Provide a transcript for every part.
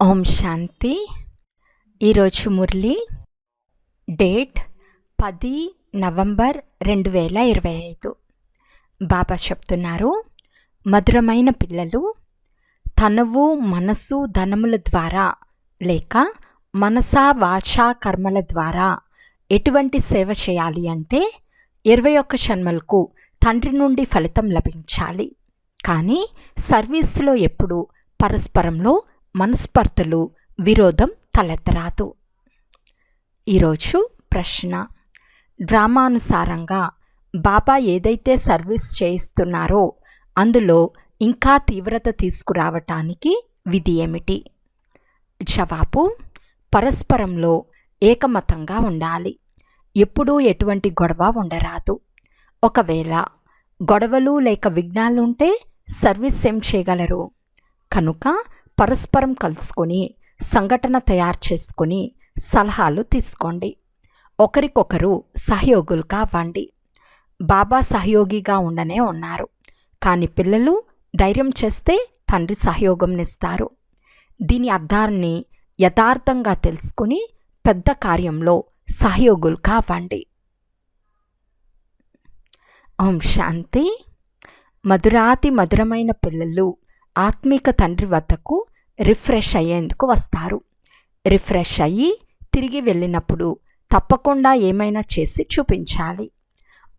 ఓం శాంతి. ఈరోజు మురళి డేట్ పది నవంబర్ రెండు వేల ఇరవై ఐదు. బాబా చెప్తున్నారు మధురమైన పిల్లలు తనువు మనసు ధనముల ద్వారా లేక మనసా వాచా కర్మల ద్వారా ఎటువంటి సేవ చేయాలి అంటే ఇరవై ఒక్క జన్మలకు తండ్రి నుండి ఫలితం లభించాలి. కానీ సర్వీస్లో ఎప్పుడు పరస్పరంలో మనస్పర్ధలు విరోధం తలెత్తరాదు. ఈరోజు ప్రశ్న. డ్రామానుసారంగా బాబా ఏదైతే సర్వీస్ చేయిస్తున్నారో అందులో ఇంకా తీవ్రత తీసుకురావటానికి విధి ఏమిటి? జవాబు. పరస్పరంలో ఏకమతంగా ఉండాలి. ఎప్పుడూ ఎటువంటి గొడవ ఉండరాదు. ఒకవేళ గొడవలు లేక విఘ్నాలుంటే సర్వీస్ ఏం చేయగలరు? కనుక పరస్పరం కలుసుకొని సంఘటన తయారు చేసుకొని సలహాలు తీసుకోండి. ఒకరికొకరు సహయోగులు కావండి బాబా సహయోగిగా ఉండనే ఉన్నారు. కానీ పిల్లలు ధైర్యం చేస్తే తండ్రి సహయోగంనిస్తారు దీని అర్థాన్ని యథార్థంగా తెలుసుకుని పెద్ద కార్యంలో సహయోగులు కావండి ఓం శాంతి. మధురాతి మధురమైన పిల్లలు ఆత్మిక తండ్రి వద్దకు రిఫ్రెష్ అయ్యేందుకు వస్తారు. రిఫ్రెష్ అయ్యి తిరిగి వెళ్ళినప్పుడు తప్పకుండా ఏమైనా చేసి చూపించాలి.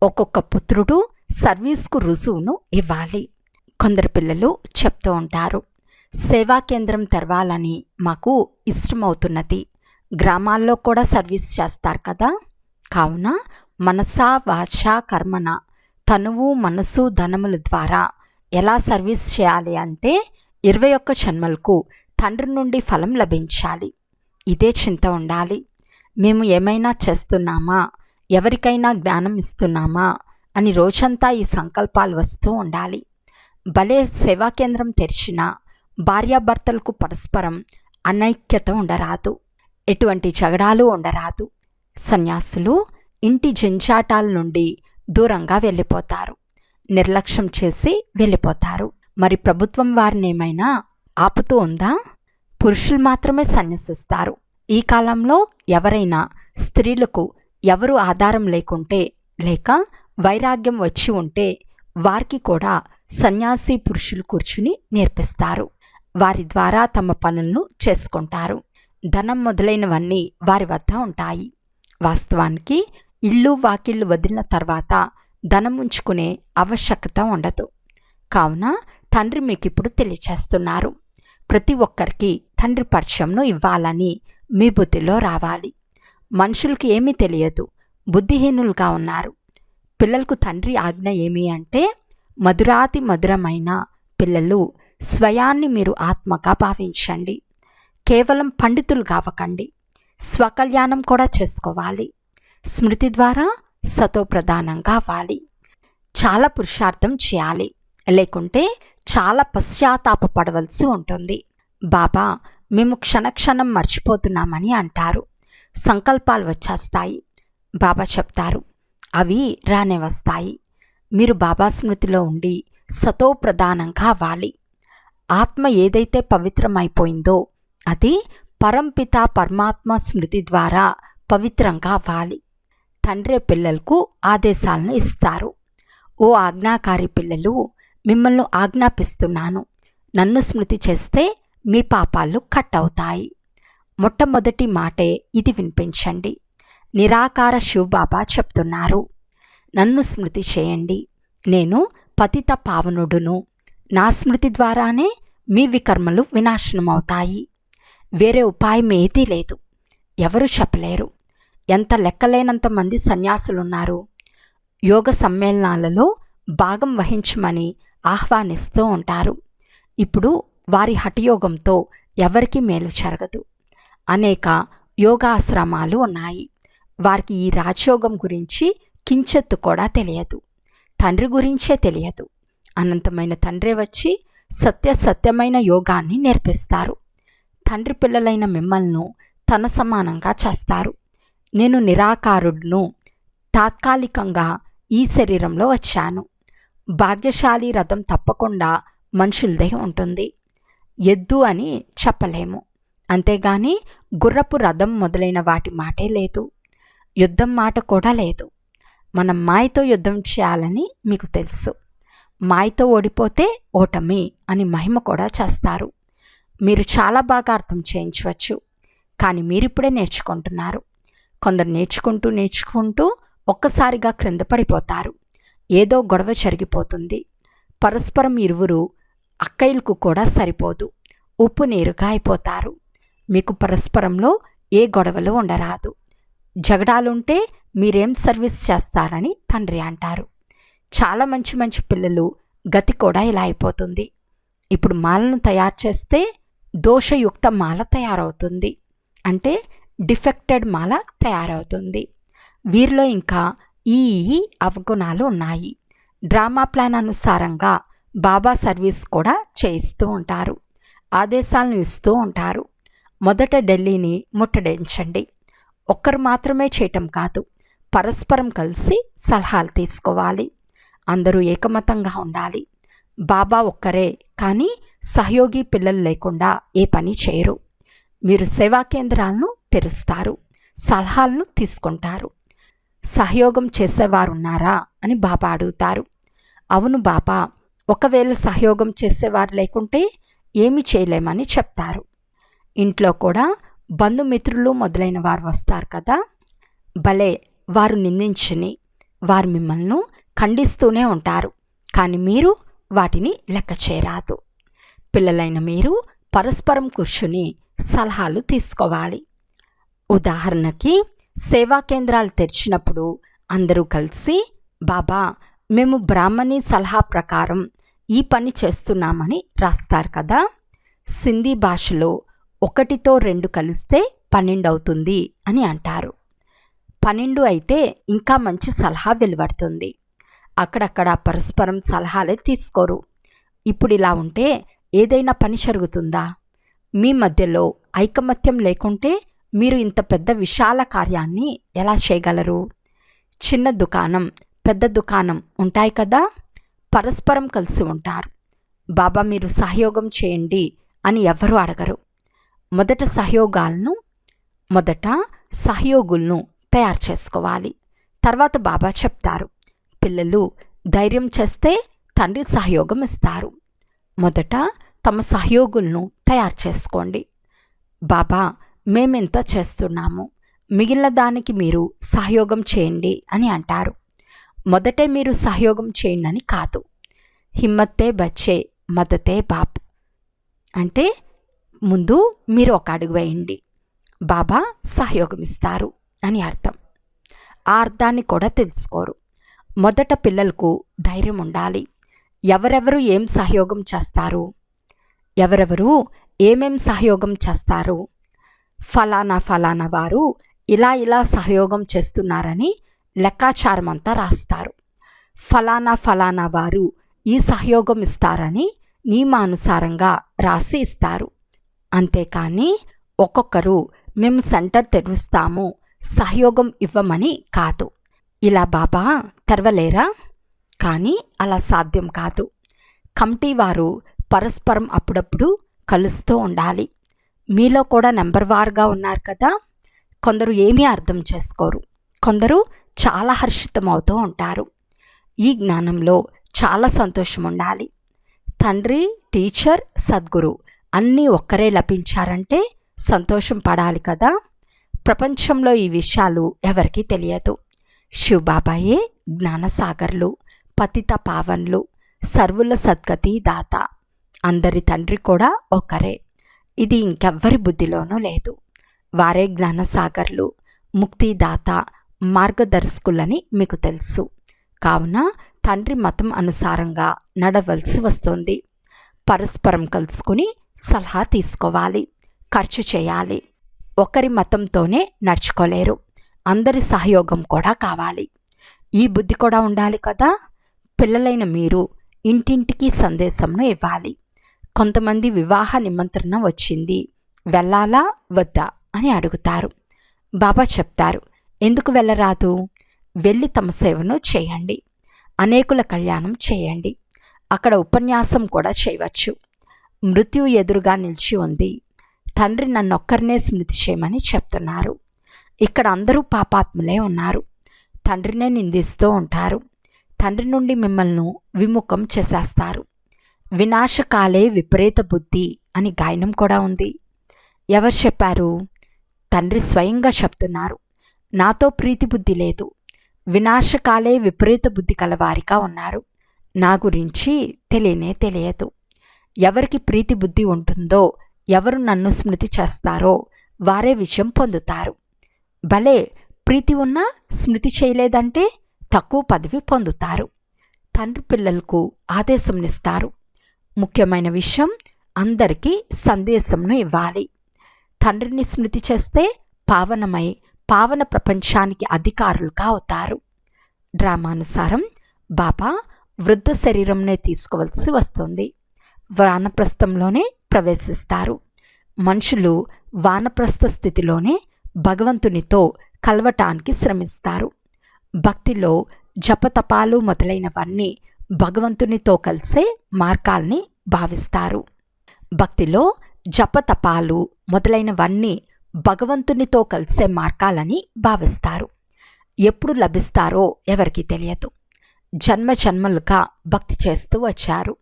ఒక్కొక్క పుత్రుడు సర్వీస్కు రుజువును ఇవ్వాలి. కొందరు పిల్లలు చెప్తూ ఉంటారు సేవా కేంద్రం తెరవాలని మాకు ఇష్టమవుతున్నది. గ్రామాల్లో కూడా సర్వీస్ చేస్తారు కదా? కావున మనసా వాచ కర్మన తనువు మనసు ధనముల ద్వారా ఎలా సర్వీస్ చేయాలి అంటే ఇరవై ఒక్క జన్మలకు తండ్రి నుండి ఫలం లభించాలి. ఇదే చింత ఉండాలి. మేము ఏమైనా చేస్తున్నామా? ఎవరికైనా జ్ఞానం ఇస్తున్నామా? అని రోజంతా ఈ సంకల్పాలు వస్తూ ఉండాలి. భలే సేవా కేంద్రం తెరిచిన భార్యాభర్తలకు పరస్పరం అనైక్యత ఉండరాదు. ఎటువంటి జగడాలు ఉండరాదు. సన్యాసులు ఇంటి జంజాటాల నుండి దూరంగా వెళ్ళిపోతారు. నిర్లక్ష్యం చేసి వెళ్ళిపోతారు. మరి ప్రభుత్వం వారిని ఏమైనా ఆపుతూ ఉందా? పురుషులు మాత్రమే సన్యసిస్తారు. ఈ కాలంలో ఎవరైనా స్త్రీలకు ఎవరు ఆధారం లేకుంటే లేక వైరాగ్యం వచ్చి ఉంటే వారికి కూడా సన్యాసి పురుషులు కూర్చుని నేర్పిస్తారు. వారి ద్వారా తమ పనులను చేసుకుంటారు. ధనం మొదలైనవన్నీ వారి వద్ద ఉంటాయి. వాస్తవానికి ఇల్లు వాకిళ్ళు వదిలిన తర్వాత ధనం ఉంచుకునే ఆవశ్యకత ఉండదు. కావున తండ్రి మీకు ఇప్పుడు తెలియచేస్తున్నారు. ప్రతి ఒక్కరికి తండ్రి పరిచయంను ఇవ్వాలని మీ బుద్ధిలో రావాలి. మనుషులకి ఏమీ తెలియదు. బుద్ధిహీనులుగా ఉన్నారు. పిల్లలకు తండ్రి ఆజ్ఞ ఏమి అంటే మధురాతి మధురమైన పిల్లలు స్వయాన్ని మీరు ఆత్మగా భావించండి. కేవలం పండితులు కావకండి. స్వకల్యాణం కూడా చేసుకోవాలి. స్మృతి ద్వారా సతో ప్రధానంగా అవ్వాలి. చాలా పురుషార్థం చేయాలి. లేకుంటే చాలా పశ్చాత్తాపపడవలసి ఉంటుంది. బాబా మేము క్షణక్షణం మర్చిపోతున్నామని అంటారు. సంకల్పాలు వచ్చేస్తాయి. బాబా చెప్తారు. అవి రానే వస్తాయి. మీరు బాబా స్మృతిలో ఉండి సతో ప్రధానంగా అవ్వాలి. ఆత్మ ఏదైతే పవిత్రమైపోయిందో అది పరంపిత పరమాత్మ స్మృతి ద్వారా పవిత్రంగా అవ్వాలి. తండ్రి పిల్లలకు ఆదేశాలను ఇస్తారు. ఓ ఆజ్ఞాకారి పిల్లలు మిమ్మల్ని ఆజ్ఞాపిస్తున్నాను. నన్ను స్మృతి చేస్తే మీ పాపాలు కట్ అవుతాయి మొట్టమొదటి మాటే ఇది వినిపించండి. నిరాకార శివబాబా చెప్తున్నారు. నన్ను స్మృతి చేయండి. నేను పతిత పావనుడును. నా స్మృతి ద్వారానే మీ వికర్మలు వినాశనమవుతాయి. వేరే ఉపాయం ఏదీ లేదు. ఎవరు చెప్పలేరు. ఎంత లెక్కలేనంత మంది సన్యాసులున్నారు. యోగ సమ్మేళనాలలో భాగం వహించమని ఆహ్వానిస్తూ ఉంటారు. ఇప్పుడు వారి హఠయోగంతో ఎవరికి మేలు జరగదు. అనేక యోగాశ్రమాలు ఉన్నాయి. వారికి ఈ రాజయోగం గురించి కించెత్తు కూడా తెలియదు. తండ్రి గురించే తెలియదు. అనంతమైన తండ్రి వచ్చి సత్య సత్యమైన యోగాన్ని నేర్పిస్తారు. తండ్రి పిల్లలైన మిమ్మల్ని తన సమానంగా చేస్తారు. నేను నిరాకారుడును. తాత్కాలికంగా ఈ శరీరంలో వచ్చాను. భాగ్యశాలి రథం తప్పకుండా మనుషులదే ఉంటుంది. ఎద్దు అని చెప్పలేము. అంతేగాని గుర్రపు రథం మొదలైన వాటి మాటే లేదు. యుద్ధం మాట కూడా లేదు. మనం మాయతో యుద్ధం చేయాలని మీకు తెలుసు. మాయతో ఓడిపోతే ఓటమి అని మహిమ కూడా చేస్తారు. మీరు చాలా బాగా అర్థం చేయించవచ్చు. కానీ మీరిప్పుడే నేర్చుకుంటున్నారు. కొందరు నేర్చుకుంటూ నేర్చుకుంటూ ఒక్కసారిగా క్రింద పడిపోతారు. ఏదో గొడవ జరిగిపోతుంది. పరస్పరం ఇరువురు అక్కయ్యలకు కూడా సరిపోదు. ఉప్పు నీరుగా అయిపోతారు. మీకు పరస్పరంలో ఏ గొడవలు ఉండరాదు. జగడాలుంటే మీరేం సర్వీస్ చేస్తారని తండ్రి అంటారు. చాలా మంచి మంచి పిల్లలు గతి కూడా ఇలా అయిపోతుంది. ఇప్పుడు మాలను తయారు చేస్తే దోషయుక్త మాల తయారవుతుంది. అంటే డిఫెక్టెడ్ మాల తయారవుతుంది. వీరిలో ఇంకా ఈ ఈ అవగుణాలు ఉన్నాయి. డ్రామా ప్లాన్ అనుసారంగా బాబా సర్వీస్ కూడా చేయిస్తూ ఉంటారు. ఆదేశాలను ఇస్తూ ఉంటారు. మొదట ఢిల్లీని ముట్టడించండి. ఒక్కరు మాత్రమే చేయటం కాదు పరస్పరం కలిసి సలహాలు తీసుకోవాలి. అందరూ ఏకమతంగా ఉండాలి. బాబా ఒక్కరే కానీ సహయోగి పిల్లలు లేకుండా ఏ పని చేయరు. మీరు సేవా కేంద్రాలను తెరుస్తారు సలహాలను తీసుకుంటారు. సహయోగం చేసేవారున్నారా అని బాబా అడుగుతారు. అవును బాబా ఒకవేళ సహయోగం చేసేవారు లేకుంటే ఏమి చేయలేమని చెప్తారు. ఇంట్లో కూడా బంధుమిత్రులు మొదలైన వారు వస్తారు కదా. భలే వారు నిందించని వారు మిమ్మల్ని ఖండిస్తూనే ఉంటారు. కానీ మీరు వాటిని లెక్క చేయరాదు. పిల్లలైన మీరు పరస్పరం కూర్చుని సలహాలు తీసుకోవాలి. ఉదాహరణకి సేవా కేంద్రాలు తెరిచినప్పుడు అందరూ కలిసి బాబా మేము బ్రాహ్మణి సలహా ప్రకారం ఈ పని చేస్తున్నామని రాస్తారు కదా. సింధీ భాషలో ఒకటితో రెండు కలిస్తే పన్నెండు అవుతుంది అని అంటారు. పన్నెండు అయితే ఇంకా మంచి సలహా వెలువడుతుంది. అక్కడక్కడ పరస్పరం సలహాలే తీసుకోరు. ఇప్పుడు ఇలా ఉంటే ఏదైనా పని జరుగుతుందా? మీ మధ్యలో ఐకమత్యం లేకుంటే మీరు ఇంత పెద్ద విశాల కార్యాన్ని ఎలా చేయగలరు? చిన్న దుకాణం పెద్ద దుకాణం ఉంటాయి కదా? పరస్పరం కలిసి ఉంటారు. బాబా మీరు సహయోగం చేయండి అని ఎవరు అడగరు. మొదట సహయోగాలను మొదట సహయోగులను తయారు చేసుకోవాలి. తర్వాత బాబా చెప్తారు. పిల్లలు ధైర్యం చేస్తే తండ్రి సహయోగం ఇస్తారు. మొదట తమ సహయోగులను తయారు చేసుకోండి. బాబా మేమెంత చేస్తున్నాము? మిగిలిన దానికి మీరు సహయోగం చేయండి అని అంటారు. మొదటే మీరు సహయోగం చేయండి అని కాదు. హిమ్మత్తే బచ్చే మదతే బాప్. అంటే ముందు మీరు ఒక అడుగు వేయండి. బాబా సహయోగం ఇస్తారు అని అర్థం. ఆ అర్థాన్ని కూడా తెలుసుకోరు. మొదట పిల్లలకు ధైర్యం ఉండాలి. ఎవరెవరు ఏం సహయోగం చేస్తారు? ఎవరెవరు ఏమేం సహయోగం చేస్తారు? ఫలానా ఫలానా వారు ఇలా ఇలా సహయోగం చేస్తున్నారని లెక్కాచారం అంతా రాస్తారు. ఫలానా ఫలానా వారు ఈ సహయోగం ఇస్తారని నియమానుసారంగా రాసి ఇస్తారు. అంతేకాని ఒక్కొక్కరు మేము సెంటర్ తెరుస్తాము సహయోగం ఇవ్వమని కాదు. ఇలా బాబా తెరవలేరా? కానీ అలా సాధ్యం కాదు. కమిటీ వారు పరస్పరం అప్పుడప్పుడు కలుస్తూ ఉండాలి. మీలో కూడా నెంబర్ వార్గా ఉన్నారు కదా. కొందరు ఏమీ అర్థం చేసుకోరు. కొందరు చాలా హర్షితం అవుతూ ఉంటారు. ఈ జ్ఞానంలో చాలా సంతోషం ఉండాలి. తండ్రి టీచర్ సద్గురు అన్నీ ఒక్కరే లభించారంటే సంతోషం పడాలి కదా. ప్రపంచంలో ఈ విషయాలు ఎవరికీ తెలియదు. శివబాబాయే జ్ఞానసాగర్లు పతిత పావన్లు సర్వుల సద్గతి దాత. అందరి తండ్రి కూడా ఒకరే ఇది ఇంకెవ్వరి బుద్ధిలోనూ లేదు. వారే జ్ఞానసాగర్లు ముక్తిదాత మార్గదర్శకులని మీకు తెలుసు. కావున తండ్రి మతం అనుసారంగా నడవలసి వస్తుంది. పరస్పరం కలుసుకుని సలహా తీసుకోవాలి ఖర్చు చేయాలి. ఒకరి మతంతోనే నడుచుకోలేరు. అందరి సహయోగం కూడా కావాలి. ఈ బుద్ధి కూడా ఉండాలి కదా? పిల్లలైన మీరు ఇంటింటికి సందేశంను ఇవ్వాలి. కొంతమంది వివాహ నిమంత్రణ వచ్చింది. వెళ్ళాలా? వద్దా? అని అడుగుతారు. బాబా చెప్తారు ఎందుకు వెళ్ళరాదు? వెళ్ళి తమ సేవను చేయండి. అనేకుల కళ్యాణం చేయండి. అక్కడ ఉపన్యాసం కూడా చేయవచ్చు. మృత్యు ఎదురుగా నిలిచి ఉంది. తండ్రి నన్నొక్కరినే స్మృతి చేయమని చెప్తున్నారు. ఇక్కడ అందరూ పాపాత్ములే ఉన్నారు. తండ్రినే నిందిస్తూ ఉంటారు. తండ్రి నుండి మిమ్మల్ని విముఖం చేసేస్తారు. వినాశకాలే విపరీత బుద్ధి అని గాయనం కూడా ఉంది. ఎవరు చెప్పారు? తండ్రి స్వయంగా చెప్తున్నారు. నాతో ప్రీతి బుద్ధి లేదు. వినాశకాలే విపరీత బుద్ధి కలవారిగా ఉన్నారు. నా గురించి తెలియనే తెలియదు. ఎవరికి ప్రీతి బుద్ధి ఉంటుందో ఎవరు నన్ను స్మృతి చేస్తారో వారే విజయం పొందుతారు. భలే! ప్రీతి ఉన్నా స్మృతి చేయలేదంటే తక్కువ పదవి పొందుతారు. తండ్రి పిల్లలకు ఆదేశంనిస్తారు ముఖ్యమైన విషయం అందరికీ సందేశంను ఇవ్వాలి. తండ్రిని స్మృతి చేస్తే పావనమై పావన ప్రపంచానికి అధికారులుగా అవుతారు. డ్రామానుసారం బాబా వృద్ధ శరీరంనే తీసుకోవలసి వస్తుంది. వానప్రస్థంలోనే ప్రవేశిస్తారు. మనుషులు వానప్రస్థ స్థితిలోనే భగవంతునితో కలవటానికి శ్రమిస్తారు. భక్తిలో జపతపాలు మొదలైనవన్నీ భగవంతునితో కలిసే మార్గాల్ని భావిస్తారు. భక్తిలో జపతపాలు మొదలైనవన్నీ భగవంతునితో కలిసే మార్గాలని భావిస్తారు. ఎప్పుడు లభిస్తారో ఎవరికి తెలియదు. జన్మ జన్మలుగా భక్తి చేస్తూ వచ్చారు.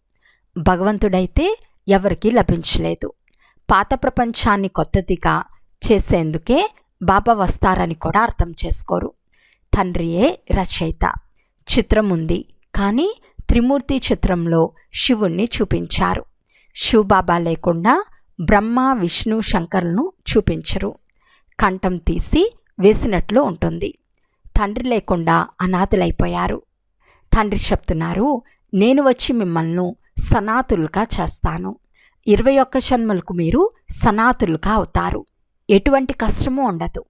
భగవంతుడైతే ఎవరికీ లభించలేదు. పాత ప్రపంచాన్ని కొత్తదిగా చేసేందుకే బాబా వస్తారని కూడా అర్థం చేసుకోరు. తండ్రియే రచయిత. చిత్రం ఉంది కానీ త్రిమూర్తి చిత్రంలో శివుణ్ణి చూపించారు. శివబాబా లేకుండా బ్రహ్మ విష్ణు శంకర్లను చూపించరు. కంఠం తీసి వేసినట్లు ఉంటుంది. తండ్రి లేకుండా అనాథులైపోయారు. తండ్రి చెప్తున్నారు నేను వచ్చి మిమ్మల్ని సనాతులుగా చేస్తాను. ఇరవై ఒక్క జన్మలకు మీరు సనాతులుగా అవుతారు. ఎటువంటి కష్టము ఉండదు.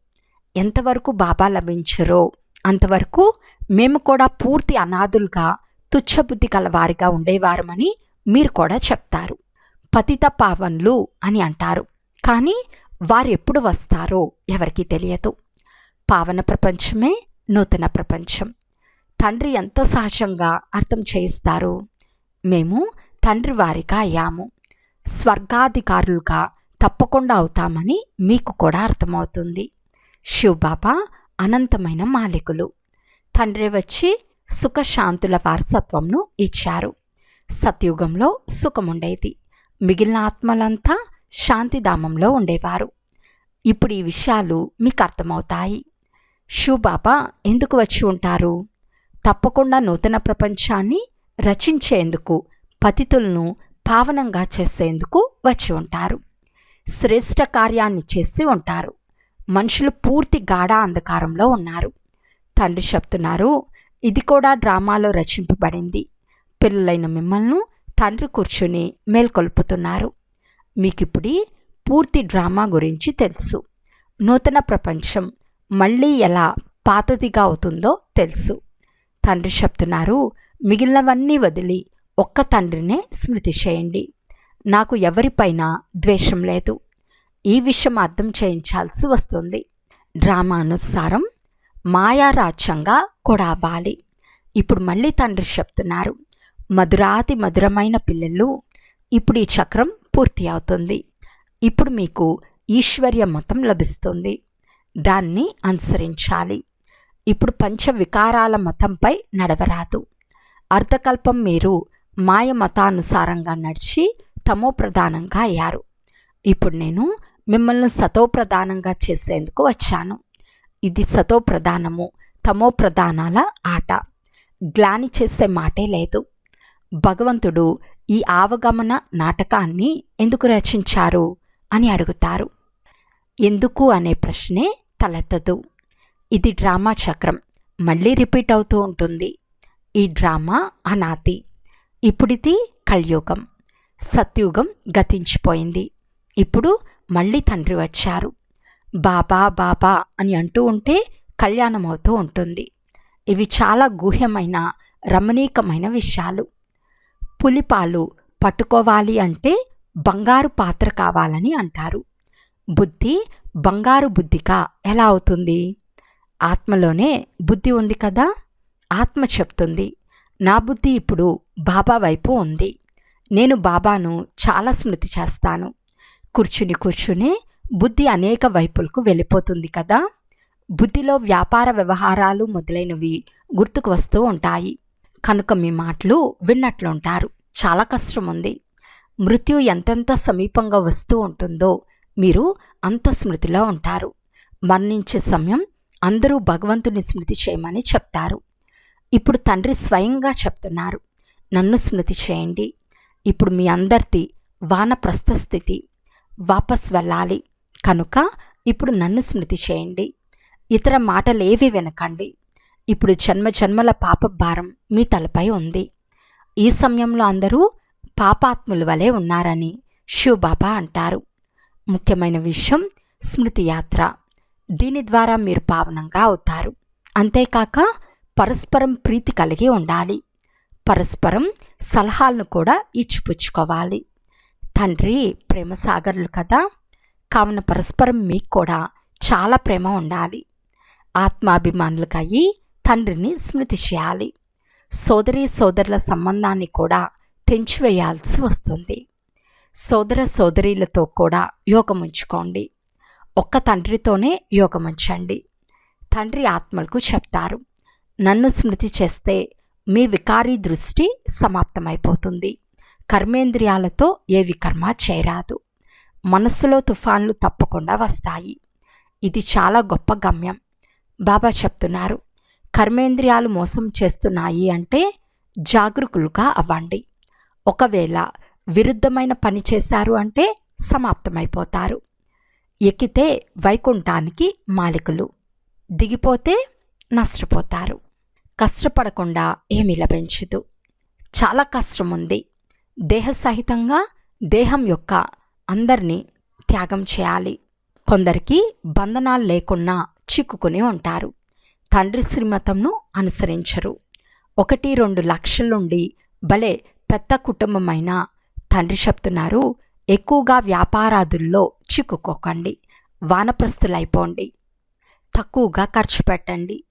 ఎంతవరకు బాబా లభించరో అంతవరకు మేము కూడా పూర్తి అనాథులుగా తుచ్చబుద్ధి కలవారిగా ఉండేవారమని మీరు కూడా చెప్తారు. పతిత పావన్లు అని అంటారు. కానీ వారు ఎప్పుడు వస్తారో ఎవరికీ తెలియదు. పావన ప్రపంచమే నూతన ప్రపంచం. తండ్రి ఎంత సహజంగా అర్థం చేయిస్తారు మేము తండ్రి వారిగా అయ్యాము. స్వర్గాధికారులుగా తప్పకుండా అవుతామని మీకు కూడా అర్థమవుతుంది. శివబాబా అనంతమైన మాలికులు. తండ్రి వచ్చి సుఖశాంతుల వారసత్వంను ఇచ్చారు. సత్యుగంలో సుఖముండేది. మిగిలిన ఆత్మలంతా శాంతిధామంలో ఉండేవారు. ఇప్పుడు ఈ విషయాలు మీకు అర్థమవుతాయి షూబాబా ఎందుకు వచ్చి ఉంటారు? తప్పకుండా నూతన ప్రపంచాన్ని రచించేందుకు పతితులను పావనంగా చేసేందుకు వచ్చి ఉంటారు. శ్రేష్ట కార్యాన్ని చేసి ఉంటారు. మనుషులు పూర్తి గాఢ అంధకారంలో ఉన్నారు. తండ్రి చెప్తున్నారు ఇది కూడా డ్రామాలో రచింపబడింది. పిల్లలైన మిమ్మల్ని తండ్రి కూర్చుని మేల్కొల్పుతున్నారు. మీకిప్పుడు పూర్తి డ్రామా గురించి తెలుసు. నూతన ప్రపంచం మళ్ళీ ఎలా పాతదిగా అవుతుందో తెలుసు. తండ్రి చెప్తున్నారు మిగిలినవన్నీ వదిలి ఒక్క తండ్రినే స్మృతి చేయండి. నాకు ఎవరిపైన ద్వేషం లేదు. ఈ విషయం అర్థం చేయించాల్సి వస్తుంది. డ్రామా అనుసారం మాయారాజ్యంగా కూడా అవ్వాలి. ఇప్పుడు మళ్ళీ తండ్రి చెప్తున్నారు మధురాతి మధురమైన పిల్లలు ఇప్పుడు ఈ చక్రం పూర్తి అవుతుంది. ఇప్పుడు మీకు ఈశ్వర్య మతం లభిస్తుంది. దాన్ని అనుసరించాలి. ఇప్పుడు పంచ వికారాల మతంపై నడవరాదు. అర్ధకల్పం మీరు మాయ మతానుసారంగా నడిచి తమో ప్రధానంగా అయ్యారు. ఇప్పుడు నేను మిమ్మల్ని సతో ప్రధానంగా చేసేందుకు వచ్చాను. ఇది సతో ప్రధానము తమో ప్రధానాల ఆట. గ్లాని చేసే మాటే లేదు. భగవంతుడు ఈ ఆవగమన నాటకాన్ని ఎందుకు రచించారు? అని అడుగుతారు. ఎందుకు అనే ప్రశ్నే తలెత్తదు. ఇది డ్రామా చక్రం. మళ్ళీ రిపీట్ అవుతూ ఉంటుంది. ఈ డ్రామా అనాది. ఇప్పుడిది కల్యుగం. సత్యుగం గతించిపోయింది. ఇప్పుడు మళ్ళీ తండ్రి వచ్చారు. బాబా బాబా అని అంటూ ఉంటే కళ్యాణం అవుతూ ఉంటుంది. ఇవి చాలా గుహ్యమైన రమణీకమైన విషయాలు. పులిపాలు పట్టుకోవాలి అంటే బంగారు పాత్ర కావాలని అంటారు. బుద్ధి బంగారు బుద్ధిగా ఎలా అవుతుంది? ఆత్మలోనే బుద్ధి ఉంది కదా? ఆత్మ చెప్తుంది నా బుద్ధి ఇప్పుడు బాబా వైపు ఉంది. నేను బాబాను చాలా స్మృతి చేస్తాను. కూర్చుని కూర్చుని బుద్ధి అనేక వైపులకు వెళ్ళిపోతుంది కదా. బుద్ధిలో వ్యాపార వ్యవహారాలు మొదలైనవి గుర్తుకు వస్తూ ఉంటాయి. కనుక మీ మాటలు విన్నట్లుంటారు చాలా కష్టం ఉంది మృత్యు ఎంతెంత సమీపంగా వస్తూ ఉంటుందో మీరు అంత స్మృతిలో ఉంటారు. మరణించే సమయం అందరూ భగవంతుని స్మృతి చేయమని చెప్తారు. ఇప్పుడు తండ్రి స్వయంగా చెప్తున్నారు. నన్ను స్మృతి చేయండి. ఇప్పుడు మీ అందరిది వానప్రస్థ స్థితి. వాపస్ వెళ్ళాలి. కనుక ఇప్పుడు నన్ను స్మృతి చేయండి. ఇతర మాటలేవి వినకండి. ఇప్పుడు జన్మ జన్మల పాప భారం మీ తలపై ఉంది. ఈ సమయంలో అందరూ పాపాత్ముల వలె ఉన్నారని శివబాబా అంటారు. ముఖ్యమైన విషయం స్మృతి యాత్ర. దీని ద్వారా మీరు పావనంగా అవుతారు. అంతేకాక పరస్పరం ప్రీతి కలిగి ఉండాలి. పరస్పరం సలహాలను కూడా ఇచ్చిపుచ్చుకోవాలి. తండ్రి ప్రేమసాగర్లు కదా. కావున పరస్పరం మీకు కూడా చాలా ప్రేమ ఉండాలి. ఆత్మాభిమానులకయ్యి తండ్రిని స్మృతి చేయాలి సోదరి సోదరుల సంబంధాన్ని కూడా తెంచివేయాల్సి వస్తుంది. సోదర సోదరీలతో కూడా యోగముంచుకోండి ఒక్క తండ్రితోనే యోగముంచండి తండ్రి ఆత్మలకు చెప్తారు నన్ను స్మృతి చేస్తే మీ వికారీ దృష్టి సమాప్తమైపోతుంది. కర్మేంద్రియాలతో ఏవి కర్మ చేరాదు. మనస్సులో తుఫాన్లు తప్పకుండా వస్తాయి. ఇది చాలా గొప్ప గమ్యం. బాబా చెప్తున్నారు కర్మేంద్రియాలు మోసం చేస్తున్నాయి అంటే జాగరూకులుగా అవ్వండి. ఒకవేళ విరుద్ధమైన పని చేశారు అంటే సమాప్తమైపోతారు. ఎక్కితే వైకుంఠానికి మాలికులు దిగిపోతే నష్టపోతారు. కష్టపడకుండా ఏమీ లభించదు. చాలా కష్టం ఉంది దేహ సహితంగా దేహం యొక్క అందరినీ త్యాగం చేయాలి. కొందరికి బంధనాలు లేకుండా చిక్కుకుని ఉంటారు. తండ్రి శ్రీమతంను అనుసరించరు. ఒకటి రెండు లక్షల నుండి భలే పెద్ద కుటుంబమైన తండ్రి చెప్తున్నారు ఎక్కువగా వ్యాపారాదుల్లో చిక్కుకోకండి వానప్రస్తులైపోండి తక్కువగా ఖర్చు పెట్టండి.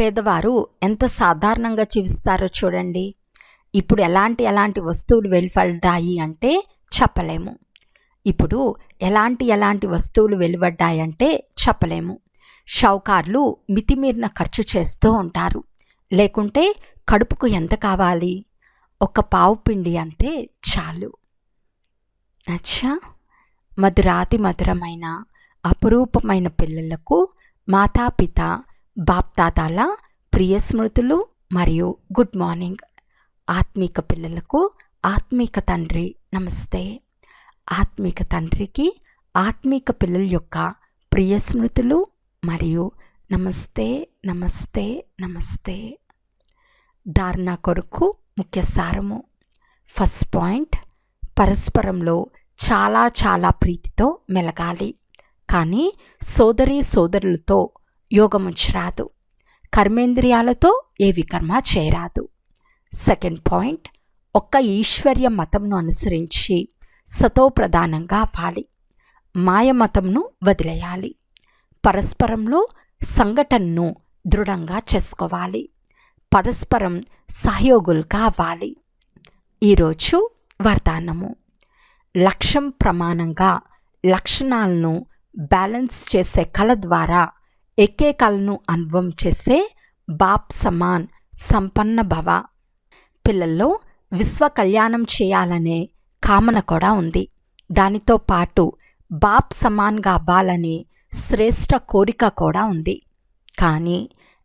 పేదవారు ఎంత సాధారణంగా జీవిస్తారో చూడండి. ఇప్పుడు ఎలాంటి ఎలాంటి వస్తువులు వెలువడ్డాయి అంటే చెప్పలేము. ఇప్పుడు ఎలాంటి ఎలాంటి వస్తువులు వెలువడ్డాయంటే చెప్పలేము. షౌకార్లు మితిమీరిన ఖర్చు చేస్తూ ఉంటారు. లేకుంటే కడుపుకు ఎంత కావాలి? ఒక పావు పిండి అంతే చాలు. అచ్చా! మధురాతి మధురమైన అపురూపమైన పిల్లలకు మాతాపిత బాప్తాతాల ప్రియ స్మృతులు మరియు గుడ్ మార్నింగ్. ఆత్మీక పిల్లలకు ఆత్మీక తండ్రి నమస్తే. ఆత్మిక తండ్రికి ఆత్మిక పిల్లల యొక్క ప్రియ స్మృతులు మరియు నమస్తే నమస్తే నమస్తే. ధారణ కొరకు ముఖ్య సారము. ఫస్ట్ పాయింట్ పరస్పరంలో చాలా చాలా ప్రీతితో మెలగాలి. కానీ సోదరి సోదరులతో యోగముంచరాదు. కర్మేంద్రియాలతో ఏ వికర్మ చేయరాదు. సెకండ్ పాయింట్ ఒక్క ఈశ్వర్య మతంను అనుసరించి సతో ప్రధానంగా అవ్వాలి. మాయమతంను వదిలేయాలి. పరస్పరంలో సంఘటనను దృఢంగా చేసుకోవాలి. పరస్పరం సహయోగులుగా అవ్వాలి. ఈరోజు వర్ధానము లక్ష్యం ప్రమాణంగా లక్షణాలను బ్యాలెన్స్ చేసే కళ ద్వారా ఎక్కే కళను అనుభవం చేసే బాప్ సమాన్ సంపన్న భవ. పిల్లల్లో విశ్వ కళ్యాణం చేయాలనే కామన కూడా ఉంది. దానితో పాటు బాప్ సమాన్గా అవ్వాలని శ్రేష్ట కోరిక కూడా ఉంది. కానీ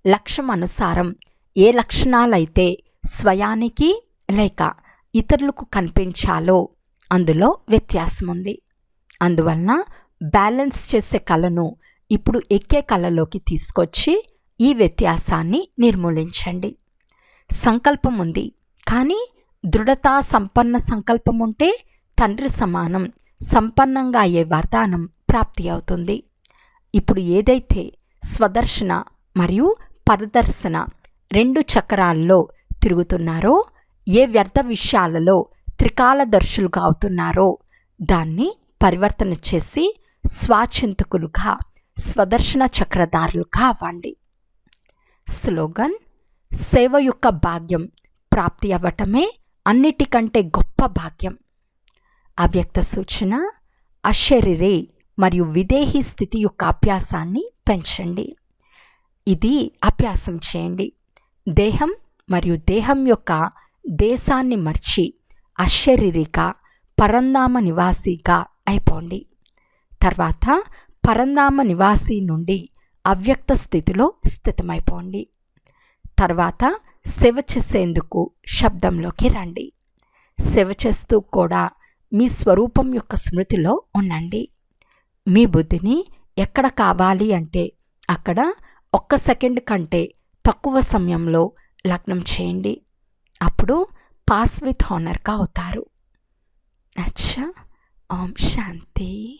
లక్ష్యం అనుసారం ఏ లక్షణాలైతే స్వయానికి లేక ఇతరులకు కనిపించాలో అందులో వ్యత్యాసం ఉంది అందువలన బ్యాలెన్స్ చేసే కళను ఇప్పుడు ఎక్కే కళలోకి తీసుకొచ్చి ఈ వ్యత్యాసాన్ని నిర్మూలించండి. సంకల్పం ఉంది కానీ దృఢతా సంపన్న సంకల్పం ఉంటే తండ్రి సమానం. సంపన్నంగా అయ్యే వరదానం ప్రాప్తి అవుతుంది. ఇప్పుడు ఏదైతే స్వదర్శన మరియు పరదర్శన రెండు చక్రాల్లో తిరుగుతున్నారో ఏ వ్యర్థ విషయాలలో త్రికాలదర్శులుగా అవుతున్నారో దాన్ని పరివర్తన చేసి స్వాచింతకులుగా స్వదర్శన చక్రధారులుగా అవ్వండి. స్లోగన్ సేవ యొక్క భాగ్యం ప్రాప్తి అవ్వటమే అన్నిటికంటే గొప్ప భాగ్యం. అవ్యక్త సూచన అశరీరే మరియు విదేహీ స్థితి యొక్క అభ్యాసాన్ని పెంచండి. ఇది అభ్యాసం చేయండి. దేహం మరియు దేహం యొక్క దేశాన్ని మర్చి అశరీరిక పరంధామ నివాసిగా అయిపోండి. తర్వాత పరంధామ నివాసి నుండి అవ్యక్త స్థితిలో స్థితమైపోండి. తర్వాత సేవ చేసేందుకు శబ్దంలోకి రండి. సేవ చేస్తూ కూడా మీ స్వరూపం యొక్క స్మృతిలో ఉండండి. మీ బుద్ధిని ఎక్కడ కావాలి అంటే అక్కడ ఒక్క సెకండ్ కంటే తక్కువ సమయంలో లగ్నం చేయండి. అప్పుడు పాస్ విత్ హానర్గా అవుతారు. అచ్చా ఓం శాంతి.